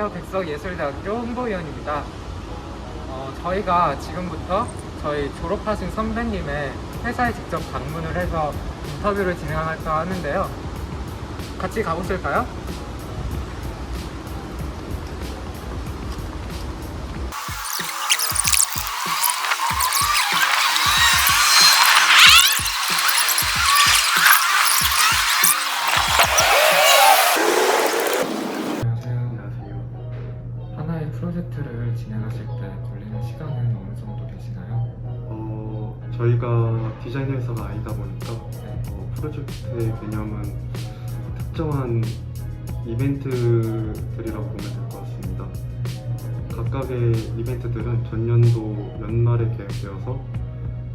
안녕하세요. 백석예술대학교 홍보위원입니다. 어, 저희가 지금부터 저희 졸업하신 선배님의 회사에 직접 방문을 해서 인터뷰를 진행할까 하는데요. 같이 가보실까요? 프로젝트를 진행하실 때 걸리는 시간은 어느 정도 되시나요? 어, 저희가 디자인 회사가 아니다 보니까 네. 어, 프로젝트의 개념은 특정한 이벤트들이라고 보면 될 것 같습니다. 각각의 이벤트들은 전년도 연말에 계획되어서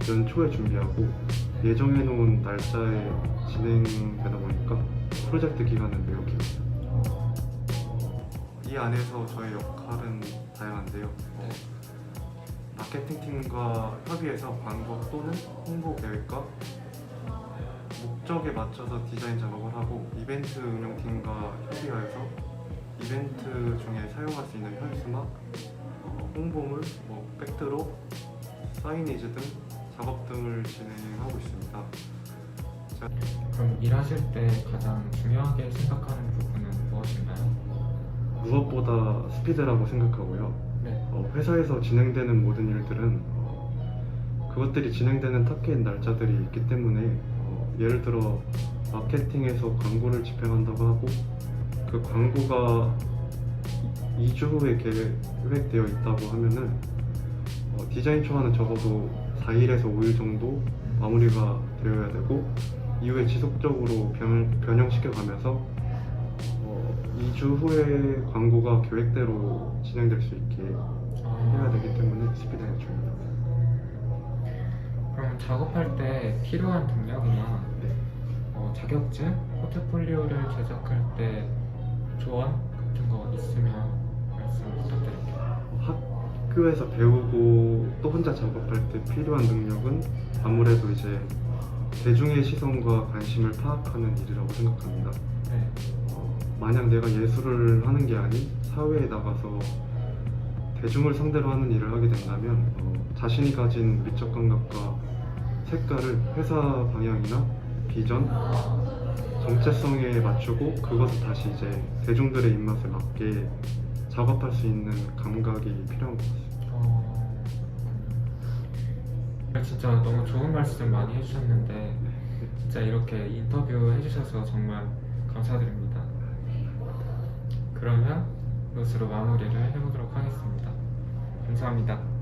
연초에 준비하고 예정해 놓은 날짜에 진행되다 보니까 프로젝트 기간은 매우 깁니다. 이 안에서 저의 역할은 다양한데요. 어, 마케팅팀과 협의해서 광고 또는 홍보 계획과 목적에 맞춰서 디자인 작업을 하고 이벤트 운영팀과 협의하여서 이벤트 중에 사용할 수 있는 현수막, 어, 홍보물, 뭐 백드롭, 사이니지 등 작업 등을 진행하고 있습니다. 그럼 일하실 때 가장 중요하게 생각하는 부분은 무엇인가요? 무엇보다 스피드라고 생각하고요. 네. 어, 회사에서 진행되는 모든 일들은 어, 그것들이 진행되는 타겟 날짜들이 있기 때문에 어, 예를 들어 마케팅에서 광고를 집행한다고 하고 그 광고가 2주 후에 계획되어 있다고 하면은 어, 디자인 초안은 적어도 4일에서 5일 정도 마무리가 되어야 되고 이후에 지속적으로 변, 변형시켜가면서 어, 2주 후에 광고가 계획대로 진행될 수 있게 해야 되기 때문에 스피드가 중요합니다. 그럼 작업할 때 필요한 능력이나 네. 어, 자격증, 포트폴리오를 제작할 때 조언 같은 거 있으면 말씀 부탁드릴게요. 학교에서 배우고 또 혼자 작업할 때 필요한 능력은 아무래도 이제 대중의 시선과 관심을 파악하는 일이라고 생각합니다. 네. 어, 만약 내가 예술을 하는 게 아닌 사회에 나가서 대중을 상대로 하는 일을 하게 된다면 어, 자신이 가진 미적 감각과 색깔을 회사 방향이나 비전, 정체성에 맞추고 그것을 다시 이제 대중들의 입맛에 맞게 작업할 수 있는 감각이 필요한 것 같습니다. 어... 진짜 너무 좋은 말씀 많이 해주셨는데 진짜 이렇게 인터뷰 해주셔서 정말 감사드립니다. 그러면 이것으로 마무리를 해보도록 하겠습니다. 감사합니다.